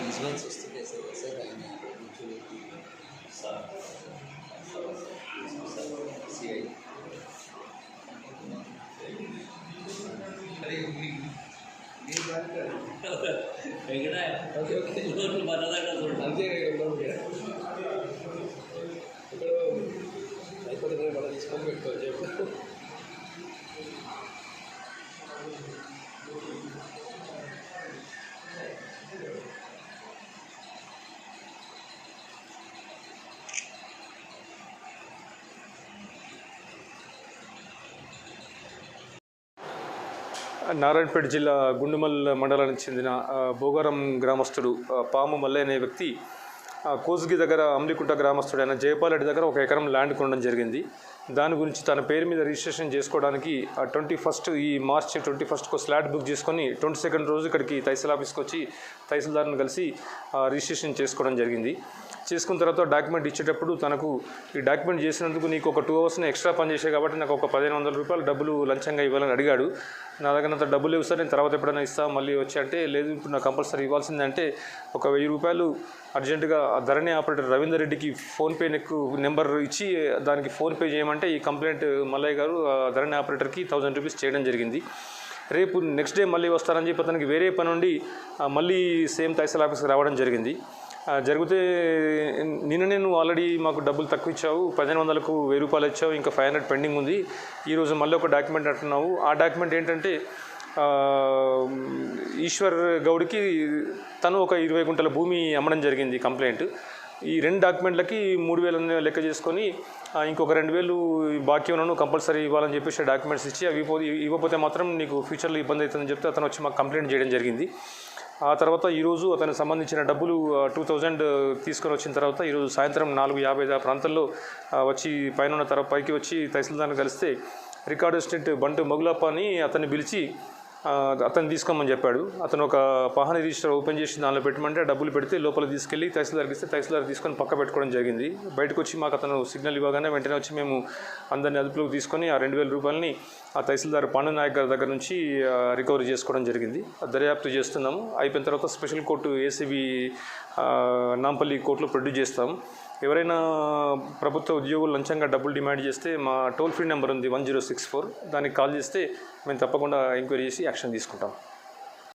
Insurance వస్తుంది sir sir ఆయన CI ఊర్లు మన దగ్గర చూడు అంతే ఇక్కడ అయిపోతే మనం తీసుకొని పెట్టుకోవచ్చు నారాయణపేట జిల్లా గుండుమల్ మండలానికి చెందిన భోగారం గ్రామస్తుడు పాము మల్లె అనే వ్యక్తి కోసుగి దగ్గర అమ్లికుంట గ్రామస్తుడైన జయపాలరెడ్డి దగ్గర ఒక ఎకరం ల్యాండ్ కొనడం జరిగింది. దాని గురించి తన పేరు మీద రిజిస్ట్రేషన్ చేసుకోవడానికి ట్వంటీ ఫస్ట్ ఈ మార్చ్ ట్వంటీ ఫస్ట్కు స్లాట్ బుక్ చేసుకొని ట్వంటీ సెకండ్ రోజు ఇక్కడికి తహసీల్ ఆఫీస్కి వచ్చి తహసీల్దార్ని కలిసి ఆ, రిజిస్ట్రేషన్ చేసుకోవడం జరిగింది. చేసుకున్న తర్వాత డాక్యుమెంట్ ఇచ్చేటప్పుడు తనకు ఈ డాక్యుమెంట్ చేసినందుకు నీకు ఒక టూ అవర్స్ని ఎక్స్ట్రా పని చేసే కాబట్టి నాకు ఒక పదిహేను వందల రూపాయలు డబ్బులు లంచంగా ఇవ్వాలని అడిగాడు. నా దగ్గర అంత డబ్బులు లేవు సార్ నేను తర్వాత ఎప్పుడైనా ఇస్తా మళ్ళీ వచ్చి అంటే లేదు ఇప్పుడు నాకు కంపల్సరీ ఇవ్వాల్సిందంటే ఒక వెయ్యి రూపాయలు అర్జెంటుగా ఆ ధరణి ఆపరేటర్ రవీందర్ రెడ్డికి ఫోన్పే నెక్ నెంబర్ ఇచ్చి దానికి ఫోన్పే చేయమంటే ఈ కంప్లైంట్ మల్లయ్య గారు ఆ ధరణి ఆపరేటర్కి థౌజండ్ రూపీస్ చేయడం జరిగింది. రేపు నెక్స్ట్ డే మళ్ళీ వస్తారని చెప్పి అతనికి వేరే పని ఉండి మళ్ళీ సేమ్ తహసీల్ ఆఫీస్కి రావడం జరిగింది. జరిగితే నిన్న నేను ఆల్రెడీ మాకు డబ్బులు తక్కువ ఇచ్చావు పదిహేను వందలకు వెయ్యి రూపాయలు ఇచ్చావు ఇంకా ఫైవ్ హండ్రెడ్ పెండింగ్ ఉంది. ఈరోజు మళ్ళీ ఒక డాక్యుమెంట్ అంటున్నావు. ఆ డాక్యుమెంట్ ఏంటంటే ఈశ్వర్ గౌడ్కి తను ఒక ఇరవై గుంటల భూమి అమ్మడం జరిగింది కంప్లైంట్ ఈ రెండు డాక్యుమెంట్లకి మూడు వేలు లెక్క చేసుకొని ఇంకొక రెండు వేలు బాకీ ఉన్నాను కంపల్సరీ ఇవ్వాలని చెప్పేసి డాక్యుమెంట్స్ ఇచ్చి అవి ఇవ్వకపోతే మాత్రం నీకు ఫ్యూచర్లో ఇబ్బంది అవుతుందని చెప్తే అతను వచ్చి మాకు కంప్లైంట్ చేయడం జరిగింది. ఆ తర్వాత ఈరోజు అతనికి సంబంధించిన డబ్బులు టూ థౌజండ్ తీసుకొని వచ్చిన తర్వాత ఈరోజు సాయంత్రం నాలుగు యాభై ఆ ప్రాంతంలో వచ్చి పైన ఉన్న పైకి వచ్చి తహసీల్దార్ని కలిస్తే రికార్డ్ అసిస్టెంట్ బంటు మగులప్ప అతన్ని పిలిచి అతను తీసుకోమని చెప్పాడు. అతను ఒక వాహన రిజిస్టర్ ఓపెన్ చేసి దానిలో పెట్టమంటే డబ్బులు పెడితే లోపల తీసుకెళ్ళి తహసీల్దార్కి ఇస్తే తహసీల్దార్ తీసుకొని పక్క పెట్టుకోవడం జరిగింది. బయటకు వచ్చి మాకు అతను సిగ్నల్ ఇవ్వగానే వెంటనే వచ్చి మేము అందరిని అదుపులోకి తీసుకొని ఆ రెండు వేల రూపాయలని ఆ తహసీల్దార్ పాండు నాయక్ గారి దగ్గర నుంచి రికవరీ చేసుకోవడం జరిగింది. దర్యాప్తు చేస్తున్నాము. అయిపోయిన తర్వాత స్పెషల్ కోర్టు ఏసీబీ నాంపల్లి కోర్టులో ప్రొడ్యూస్ చేస్తాం ఎవరైనా ప్రభుత్వ ఉద్యోగులు లంచంగా డబ్బులు డిమాండ్ చేస్తే మా టోల్ ఫ్రీ నెంబర్ ఉంది వన్ జీరో సిక్స్ ఫోర్. దానికి కాల్ చేస్తే మేము తప్పకుండా ఎంక్వైరీ చేసి యాక్షన్ తీసుకుంటాం.